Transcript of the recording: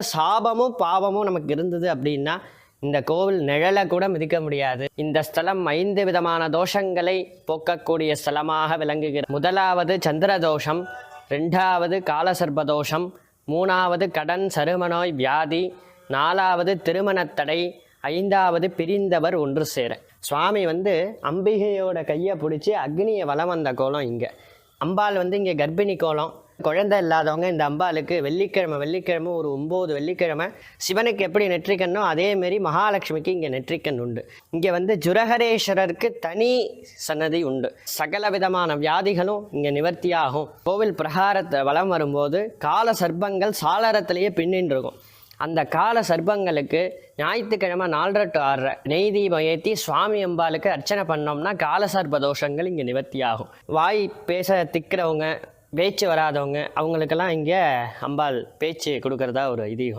சாபமும் பாவமும் நமக்கு இருந்தது அப்படின்னா இந்த கோவில் நிழலை கூட மிதிக்க முடியாது. இந்த ஸ்தலம் ஐந்து விதமான தோஷங்களை போக்கக்கூடிய ஸ்தலமாக விளங்குகிறது. முதலாவது சந்திர தோஷம் ரெண்டாவது காலசர்ப தோஷம் மூணாவது கடன் சருமநோய் வியாதி நாலாவது திருமணத்தடை ஐந்தாவது பிரிந்தவர் ஒன்று சேர. சுவாமி வந்து அம்பிகையோட கையை பிடிச்சி அக்னியை வளம் வந்த கோலம் இங்கே. அம்பாள் வந்து இங்கே கர்ப்பிணி கோலம். குழந்தை இல்லாதவங்க இந்த அம்பாளுக்கு வெள்ளிக்கிழமை வெள்ளிக்கிழமை ஒரு ஒம்பது வெள்ளிக்கிழமை சிவனுக்கு எப்படி நெற்றிக்கண்ணோ அதேமாரி மகாலட்சுமிக்கு இங்கே நெற்றிக்கண் உண்டு. இங்கே வந்து ஜுரகரேஸ்வரருக்கு தனி சன்னதி உண்டு. சகல விதமான வியாதிகளும் இங்கே நிவர்த்தியாகும். கோவில் பிரகாரத்தை வலம் வரும்போது கால சர்ப்பங்கள் சாளரத்திலேயே பின்னின்றிருக்கும். அந்த கால சர்ப்பங்களுக்கு ஞாயிற்றுக்கிழமை நாலரை டு ஆறரை நெய் தீபம் ஏற்றி சுவாமி அம்பாளுக்கு அர்ச்சனை பண்ணோம்னா கால சர்ப்ப தோஷங்கள் இங்கே நிவர்த்தியாகும். வாய் பேச திக்கிறவங்க பேச்சு வராதவங்க அவங்களுக்கெல்லாம் இங்கே அம்பாள் பேச்சு கொடுக்கறதா ஒரு ஐதீகம்